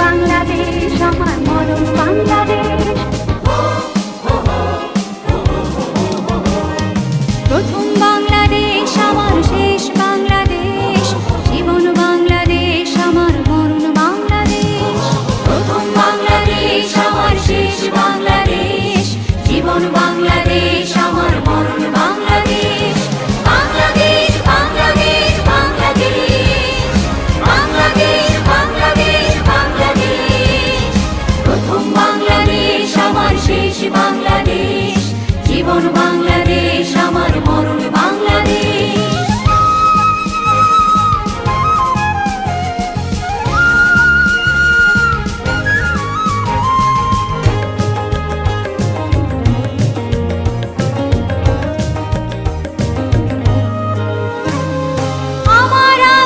বাংলাদেশ আমার মরম বাংলাদেশ। প্রথমবার বাংলাদেশ আমার মরণ